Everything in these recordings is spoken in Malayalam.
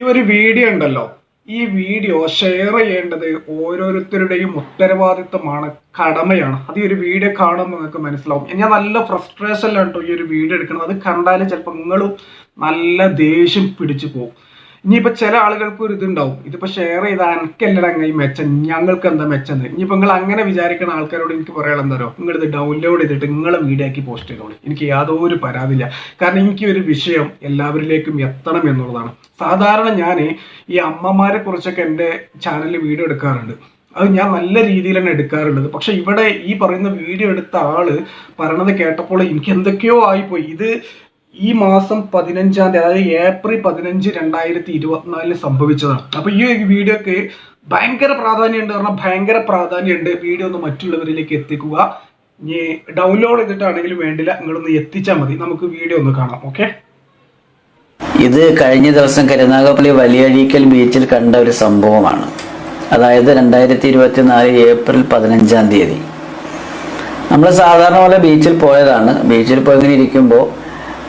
ഈ ഒരു വീഡിയോ ഉണ്ടല്ലോ. ഈ വീഡിയോ ഷെയർ ചെയ്യേണ്ടത് ഓരോരുത്തരുടെയും ഉത്തരവാദിത്വമാണ് കടമയാണ്. അത് ഈ ഒരു വീഡിയോ കാണുമ്പോൾ നിങ്ങൾക്ക് മനസ്സിലാവും. ഞാൻ നല്ല ഫ്രസ്ട്രേഷനിലാണ് കേട്ടോ ഈ ഒരു വീഡിയോ എടുക്കുന്നത്. അത് കണ്ടാൽ ചിലപ്പോൾ നിങ്ങളും നല്ല ദേഷ്യം പിടിച്ചു പോകും. ഇനിയിപ്പോ ചില ആളുകൾക്ക് ഒരു ഇതുണ്ടാവും. ഇതിപ്പോ ഷെയർ ചെയ്ത എനിക്കല്ലടാ ഈ മെച്ചം. ഞങ്ങൾക്ക് എന്താ മെച്ചം ഇനിയിപ്പോ നിങ്ങൾ അങ്ങനെ വിചാരിക്കുന്ന ആൾക്കാരോട് എനിക്ക് പറയാനുള്ള എന്താ നിങ്ങൾ ഇത് ഡൗൺലോഡ് ചെയ്തിട്ട് നിങ്ങളെ വീഡിയോ ആക്കി പോസ്റ്റ് ചെയ്തോളൂ. എനിക്ക് യാതൊരു പരാതിയില്ല. കാരണം എനിക്ക് ഒരു വിഷയം എല്ലാവരിലേക്കും എത്തണം എന്നുള്ളതാണ്. സാധാരണ ഞാൻ ഈ അമ്മമാരെ കുറിച്ചൊക്കെ എന്റെ ചാനലിൽ വീഡിയോ എടുക്കാറുണ്ട്. അത് ഞാൻ നല്ല രീതിയിൽ തന്നെ എടുക്കാറുള്ളത് പക്ഷെ ഇവിടെ ഈ പറയുന്ന വീഡിയോ എടുത്ത ആൾ പറയണത് കേട്ടപ്പോൾ എനിക്ക് എന്തൊക്കെയോ ആയിപ്പോയി. ഇത് ഈ മാസം പതിനഞ്ചാം തീയതി അതായത് ഏപ്രിൽ പതിനഞ്ച് രണ്ടായിരത്തി ഇരുപത്തിനാലിന് സംഭവിച്ചതാണ്. അപ്പൊ ഈ ഒരു വീഡിയോക്ക് ഭയങ്കര പ്രാധാന്യമുണ്ട് കാരണം ഭയങ്കര പ്രാധാന്യമുണ്ട്. വീഡിയോ ഒന്ന് മറ്റുള്ളവരിലേക്ക് എത്തിക്കുക. ഇനി ഡൗൺലോഡ് ചെയ്തിട്ടാണെങ്കിലും വേണ്ടില്ല നിങ്ങളൊന്ന് എത്തിച്ചാൽ മതി. നമുക്ക് വീഡിയോ ഒന്ന് കാണാം ഓക്കെ ഇത് കഴിഞ്ഞ ദിവസം കരുനാഗപ്പള്ളി വലിയഴീക്കൽ ബീച്ചിൽ കണ്ട ഒരു സംഭവമാണ്. അതായത് രണ്ടായിരത്തി ഇരുപത്തിനാല് ഏപ്രിൽ പതിനഞ്ചാം തീയതി. നമ്മൾ സാധാരണ പോലെ ബീച്ചിൽ പോയതാണ്. ബീച്ചിൽ പോയി ഇങ്ങനെ ഇരിക്കുമ്പോൾ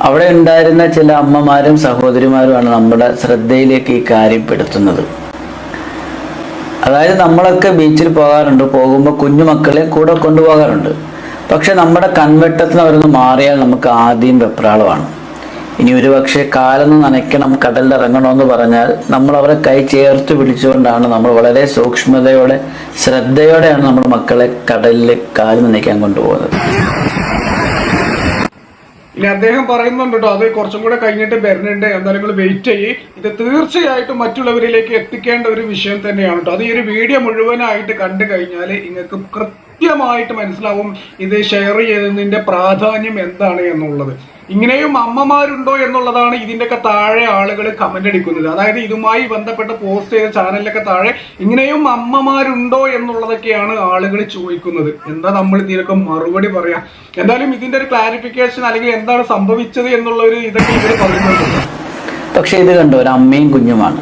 അവിടെ ഉണ്ടായിരുന്ന ചില അമ്മമാരും സഹോദരിമാരുമാണ് നമ്മുടെ ശ്രദ്ധയിലേക്ക് ഈ കാര്യം പെടുത്തുന്നത്. അതായത് നമ്മളൊക്കെ ബീച്ചിൽ പോകാറുണ്ട് പോകുമ്പോൾ കുഞ്ഞു മക്കളെ കൂടെ കൊണ്ടുപോകാറുണ്ട്. പക്ഷെ നമ്മുടെ കൺവെട്ടത്തിന് അവരൊന്ന് മാറിയാൽ നമുക്ക് ആദ്യം വെപ്രാളമാണ്. ഇനി ഒരു പക്ഷേ കാലൊന്ന് നനയ്ക്കണം കടലിൽ ഇറങ്ങണമെന്ന് പറഞ്ഞാൽ നമ്മൾ അവരെ കൈ ചേർത്ത് പിടിച്ചുകൊണ്ടാണ് നമ്മൾ വളരെ സൂക്ഷ്മതയോടെ ശ്രദ്ധയോടെയാണ് നമ്മൾ മക്കളെ കടലിൽ കാൽ നനയ്ക്കാൻ കൊണ്ടുപോകുന്നത്. ഇനി അദ്ദേഹം പറയുന്നുണ്ട് കേട്ടോ അത് കുറച്ചും കൂടെ കഴിഞ്ഞിട്ട് വരുന്നുണ്ട്. എന്തായാലും നിങ്ങൾ വെയിറ്റ് ചെയ്യ്. ഇത് തീർച്ചയായിട്ടും മറ്റുള്ളവരിലേക്ക് എത്തിക്കേണ്ട ഒരു വിഷയം തന്നെയാണ് കേട്ടോ അത് ഈ ഒരു വീഡിയോ മുഴുവനായിട്ട് കണ്ടു കഴിഞ്ഞാൽ നിങ്ങൾക്ക് കൃത്യമായിട്ട് മനസ്സിലാവും ഇത് ഷെയർ ചെയ്യുന്നതിന്റെ പ്രാധാന്യം എന്താണ് എന്നുള്ളത്. ഇങ്ങനെയും അമ്മമാരുണ്ടോ എന്നുള്ളതാണ് ഇതിന്റെയൊക്കെ താഴെ ആളുകൾ കമന്റ് അടിക്കുന്നത്. അതായത് ഇതുമായി ബന്ധപ്പെട്ട് പോസ്റ്റ് ചെയ്ത ചാനലിലൊക്കെ താഴെ ഇങ്ങനെയും അമ്മമാരുണ്ടോ എന്നുള്ളതൊക്കെയാണ് ആളുകൾ ചോദിക്കുന്നത്. എന്താ നമ്മൾ ഇതിനൊക്കെ മറുപടി പറയാം? എന്തായാലും ഇതിന്റെ ഒരു ക്ലാരിഫിക്കേഷൻ അല്ലെങ്കിൽ എന്താണ് സംഭവിച്ചത് എന്നുള്ള ഒരു ഇതൊക്കെ ഇവർ പറയുന്നുണ്ട്. പക്ഷേ ഇത് കണ്ടോ ഒരു അമ്മയും കുഞ്ഞുമാണ്.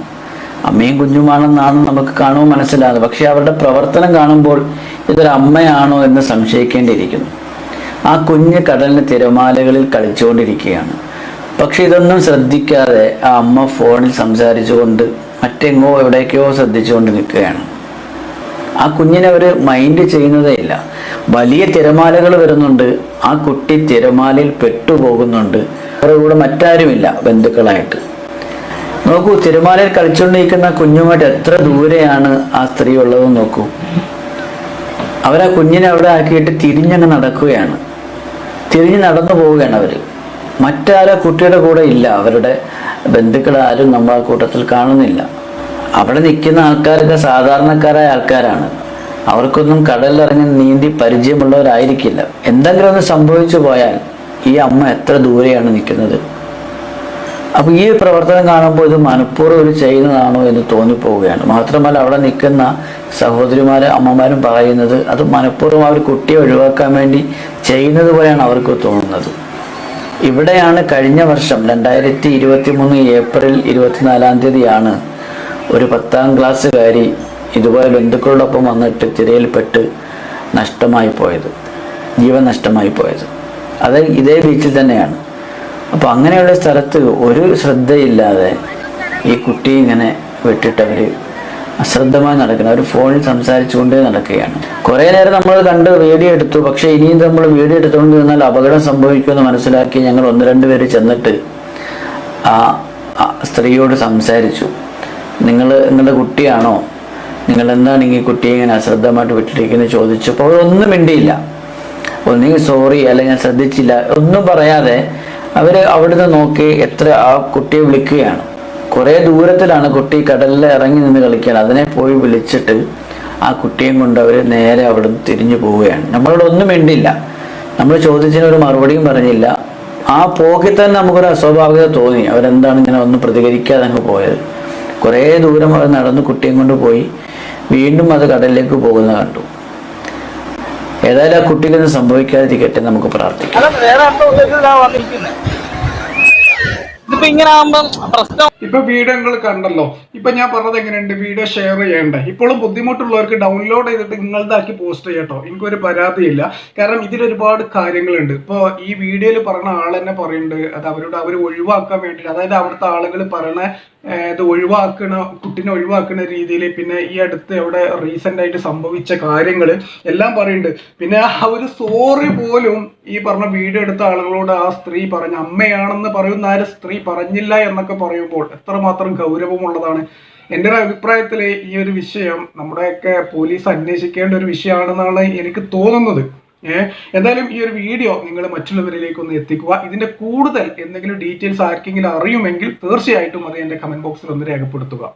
അമ്മയും കുഞ്ഞുമാണെന്നാണ് നമുക്ക് കാണുമ്പോൾ മനസ്സിലാകുന്നത്. പക്ഷെ അവരുടെ പ്രവർത്തനം കാണുമ്പോൾ ഇതൊരു അമ്മയാണോ എന്ന് സംശയിക്കേണ്ടിയിരിക്കുന്നു. ആ കുഞ്ഞ് കടലിന് തിരമാലകളിൽ കളിച്ചുകൊണ്ടിരിക്കുകയാണ്. പക്ഷെ ഇതൊന്നും ശ്രദ്ധിക്കാതെ ആ അമ്മ ഫോണിൽ സംസാരിച്ചുകൊണ്ട് മറ്റെങ്ങോ എവിടേക്കോ ശ്രദ്ധിച്ചുകൊണ്ട് നിൽക്കുകയാണ്. ആ കുഞ്ഞിനെ അവർ മൈൻഡ് ചെയ്യുന്നതേ ഇല്ല. വലിയ തിരമാലകൾ വരുന്നുണ്ട്. ആ കുട്ടി തിരമാലയിൽ പെട്ടുപോകുന്നുണ്ട്. അവരുടെ കൂടെ മറ്റാരുമില്ല ബന്ധുക്കളായിട്ട്. നോക്കൂ തിരുമാലയിൽ കളിച്ചുകൊണ്ടിരിക്കുന്ന കുഞ്ഞുമായിട്ട് എത്ര ദൂരെയാണ് ആ സ്ത്രീ ഉള്ളതെന്ന് നോക്കൂ. അവരാ കുഞ്ഞിനെ അവിടെ ആക്കിയിട്ട് തിരിഞ്ഞങ്ങ് നടക്കുകയാണ്. തിരിഞ്ഞ് നടന്നു പോവുകയാണ് അവർ മറ്റാരെ കുട്ടിയുടെ കൂടെ ഇല്ല. അവരുടെ ബന്ധുക്കൾ ആരും നമ്മൾ ആ കൂട്ടത്തിൽ കാണുന്നില്ല. അവിടെ നിൽക്കുന്ന ആൾക്കാരൊക്കെ സാധാരണക്കാരായ ആൾക്കാരാണ്. അവർക്കൊന്നും കടലിലിറങ്ങി നീന്തി പരിചയമുള്ളവരായിരിക്കില്ല. എന്തെങ്കിലും ഒന്ന് സംഭവിച്ചു പോയാൽ ഈ അമ്മ എത്ര ദൂരെയാണ് നിൽക്കുന്നത്? അപ്പൊ ഈ പ്രവർത്തനം കാണുമ്പോൾ ഇത് മനഃപൂർവം ഒരു ചെയ്യുന്നതാണോ എന്ന് തോന്നിപ്പോവുകയാണ്. മാത്രമല്ല അവിടെ നിൽക്കുന്ന സഹോദരിമാരും അമ്മമാരും പറയുന്നത് അത് മനഃപൂർവം അവർ കുട്ടിയെ ഒഴിവാക്കാൻ വേണ്ടി ചെയ്യുന്നത് പോലെയാണ് അവർക്ക് തോന്നുന്നത്. ഇവിടെയാണ് കഴിഞ്ഞ വർഷം രണ്ടായിരത്തി ഇരുപത്തി മൂന്ന് ഏപ്രിൽ ഇരുപത്തിനാലാം തീയതിയാണ് ഒരു പത്താം ക്ലാസ്സുകാരി ഇതുപോലെ ബന്ധുക്കളോടൊപ്പം വന്നിട്ട് തിരയിൽപ്പെട്ട് നഷ്ടമായി പോയത്. ജീവൻ നഷ്ടമായി പോയത്. അത് ഇതേ ബീച്ചിൽ തന്നെയാണ്. അപ്പോൾ അങ്ങനെയുള്ള സ്ഥലത്ത് ഒരു ശ്രദ്ധയില്ലാതെ ഈ കുട്ടി ഇങ്ങനെ വിട്ടിട്ടവർ അശ്രദ്ധമായി നടക്കുന്നത് അവർ ഫോണിൽ സംസാരിച്ചുകൊണ്ടേ നടക്കുകയാണ്. കുറേ നേരം നമ്മൾ കണ്ട് വീഡിയോ എടുത്തു പക്ഷേ ഇനിയും നമ്മൾ വീഡിയോ എടുത്തുകൊണ്ട് നിന്നാൽ അപകടം സംഭവിക്കുമെന്ന് മനസ്സിലാക്കി ഞങ്ങൾ ഒന്ന് രണ്ട് പേര് ചെന്നിട്ട് ആ സ്ത്രീയോട് സംസാരിച്ചു. നിങ്ങൾ നിങ്ങളുടെ കുട്ടിയാണോ? നിങ്ങൾ എന്താണ് ഈ കുട്ടിയെ ഇങ്ങനെ അശ്രദ്ധമായിട്ട് വിട്ടിരിക്കുന്നത്? ചോദിച്ചപ്പോൾ ഒന്നും മിണ്ടിയില്ല. ഒന്നുകിൽ സോറി അല്ലെങ്കിൽ ഞാൻ ശ്രദ്ധിച്ചില്ല. ഒന്നും പറയാതെ അവർ അവിടുന്ന് നോക്കി എത്ര ആ കുട്ടിയെ വിളിക്കുകയാണ്. കുറേ ദൂരത്തിലാണ് കുട്ടി കടലിൽ ഇറങ്ങി നിന്ന് കളിക്കുകയാണ് അതിനെ പോയി വിളിച്ചിട്ട് ആ കുട്ടിയും കൊണ്ട് അവർ നേരെ അവിടുന്ന് തിരിഞ്ഞു പോവുകയാണ്. നമ്മളോട് ഒന്നും വേണ്ടിയില്ല നമ്മൾ ചോദിച്ചതിന് ഒരു മറുപടിയും പറഞ്ഞില്ല. ആ പോക്കിൽ തന്നെ നമുക്കൊരു അസ്വാഭാവികത തോന്നി. അവരെന്താണ് ഇങ്ങനെ ഒന്നും പ്രതികരിക്കാതെ അങ്ങ് പോയത്? കുറേ ദൂരം അവർ നടന്ന് കുട്ടിയും കൊണ്ട് പോയി. വീണ്ടും അത് കടലിലേക്ക് പോകുന്ന കണ്ടു. ഏതായാലും ആ കുട്ടിക്കൊന്നും സംഭവിക്കാതിരിക്കട്ടെ നമുക്ക് പ്രാർത്ഥിക്കാം. ഇപ്പൊ വീഡിയോ നിങ്ങൾ കണ്ടല്ലോ. ഇപ്പൊ ഞാൻ പറഞ്ഞത് എങ്ങനെയുണ്ട്? വീഡിയോ ഷെയർ ചെയ്യണ്ടേ. ഇപ്പോഴും ബുദ്ധിമുട്ടുള്ളവർക്ക് ഡൗൺലോഡ് ചെയ്തിട്ട് നിങ്ങളതാക്കി പോസ്റ്റ് ചെയ്യട്ടോ. എനിക്കൊരു പരാതിയില്ല. കാരണം ഇതിലൊരുപാട് കാര്യങ്ങളുണ്ട്. ഇപ്പൊ ഈ വീഡിയോയിൽ പറഞ്ഞ ആൾ തന്നെ പറയുന്നുണ്ട്. അത് അവരോട് അവർ ഒഴിവാക്കാൻ വേണ്ടിയിട്ട്. അതായത് അവിടുത്തെ ആളുകൾ പറയണ ഇത് ഒഴിവാക്കണ കുട്ടീനെ ഒഴിവാക്കുന്ന രീതിയിൽ പിന്നെ ഈ അടുത്ത് അവിടെ റീസെന്റ് ആയിട്ട് സംഭവിച്ച കാര്യങ്ങൾ എല്ലാം പറയുന്നുണ്ട്. പിന്നെ ആ ഒരു സോറി പോലും ഈ പറഞ്ഞ വീഡിയോ എടുത്ത ആളുകളോട് ആ സ്ത്രീ പറഞ്ഞ അമ്മയാണെന്ന് പറയുന്ന ആ സ്ത്രീ പറഞ്ഞില്ല എന്നൊക്കെ പറയുമ്പോൾ എത്രമാത്രം ഗൗരവമുള്ളതാണ്. എന്റെ ഒരു അഭിപ്രായത്തിൽ ഈ ഒരു വിഷയം നമ്മുടെയൊക്കെ പോലീസ് അന്വേഷിക്കേണ്ട ഒരു വിഷയമാണെന്നാണ് എനിക്ക് തോന്നുന്നത്. ഏഹ് എന്തായാലും ഈ ഒരു വീഡിയോ നിങ്ങൾ മറ്റുള്ളവരിലേക്ക് ഒന്ന് എത്തിക്കുക. ഇതിന്റെ കൂടുതൽ എന്തെങ്കിലും ഡീറ്റെയിൽസ് ആർക്കെങ്കിലും അറിയുമെങ്കിൽ തീർച്ചയായിട്ടും അത് എന്റെ കമന്റ് ബോക്സിൽ ഒന്ന് രേഖപ്പെടുത്തുക.